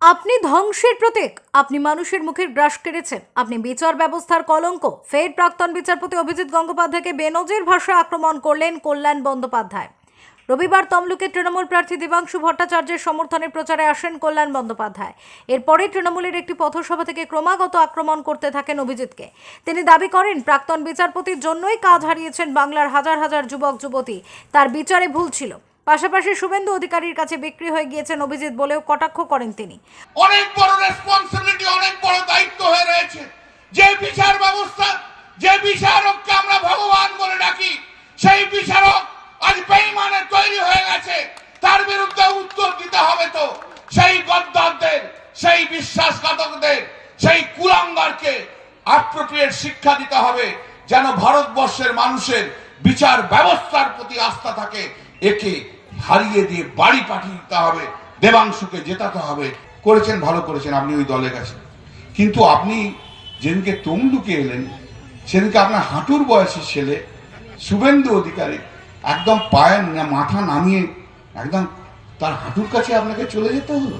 আপনি ধ্বংসের প্রতীক। আপনি মানুষের মুখের গ্রাস কেড়েছেন। আপনি বিচার ব্যবস্থার কলঙ্ক। ফের প্রাক্তন বিচারপতি অভিজিৎ গঙ্গোপাধ্যায়কে বেনজির ভাষায় আক্রমণ করলেন কল্যাণ বন্দ্যোপাধ্যায়। রবিবার তমলুকে তৃণমূল প্রার্থী দেবাংশু ভট্টাচার্যের সমর্থনে প্রচারে আসেন কল্যাণ বন্দ্যোপাধ্যায়। এরপরে তৃণমূলের একটি পথসভা থেকে ক্রমাগত আক্রমণ করতে থাকেন অভিজিৎকে। তিনি দাবি করেন, প্রাক্তন বিচারপতির জন্যই কাজ হারিয়েছেন বাংলার হাজার হাজার যুবক যুবতী তার বিচারে ভুল ছিল। পাশাপাশি শুভেন্দু অধিকারীর কাছে বিক্রি হয়ে গিয়েছেন অভিজিৎ বলেও কটাক্ষ করেন তিনি। অনেক বড় রেসপন্সিবিলিটি অনেক বড় দায়িত্ব হয়ে রয়েছে। যে বিচার ব্যবস্থা, যে বিচারককে আমরা ভগবান বলে ডাকি, সেই বিচারক আজ বেইমানে তৈরি হয়ে গেছে। তার বিরুদ্ধে উত্তর দিতে হবে তো। সেই গদ্দারদের, সেই বিশ্বাসঘাতকদের, সেই কুলাঙ্গারকে অ্যাপ্রোপ্রিয়েট শিক্ষা দিতে হবে, যেন ভারতবর্ষের মানুষের বিচার ব্যবস্থার প্রতি আস্থা থাকে। একে হারিয়ে দিয়ে বাড়ি পাঠিয়ে দিতে হবে, দেবাংশুকে জেতাতে হবে। করেছেন, ভালো করেছেন, আপনি ওই দলে গেছেন কিন্তু আপনি যেদিনকে তমলুকে এলেন, সেদিনকে আপনার হাঁটুর বয়সী ছেলে, শুভেন্দু অধিকারী, একদম পায়ের মাথা নামিয়ে একদম তার হাঁটুর কাছে আপনাকে চলে যেতে হলো।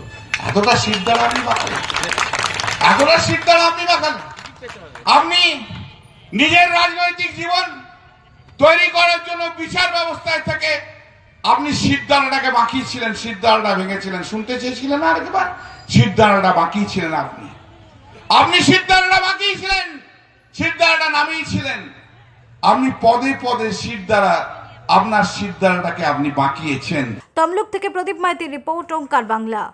এতটা সিদ্ধার আপনি বাঁকালেন এতটা সিদ্ধার আপনি বাঁকালেন আপনি নিজের রাজনৈতিক জীবন তৈরি করার জন্য বিচার ব্যবস্থায় থেকে আপনি সিদ্ধারাটাকে বাঁকিয়েছিলেন সিদ্ধারাটা ভেঙেছিলেন, শুনতে চেয়েছিলেন আর একবার? সিদ্ধারাটা বাঁকিয়েছিলেন আপনি। আপনি সিদ্ধারাটা বাঁকিয়েছিলেন সিদ্ধারাটা নামিয়েছিলেন। আপনি পদে পদে সিদ্ধারা, আপনার সিদ্ধারাটাকে আপনি বাঁকিয়েছেন। তমলুক থেকে প্রদীপ মাইতির রিপোর্ট, ওঙ্কার বাংলা।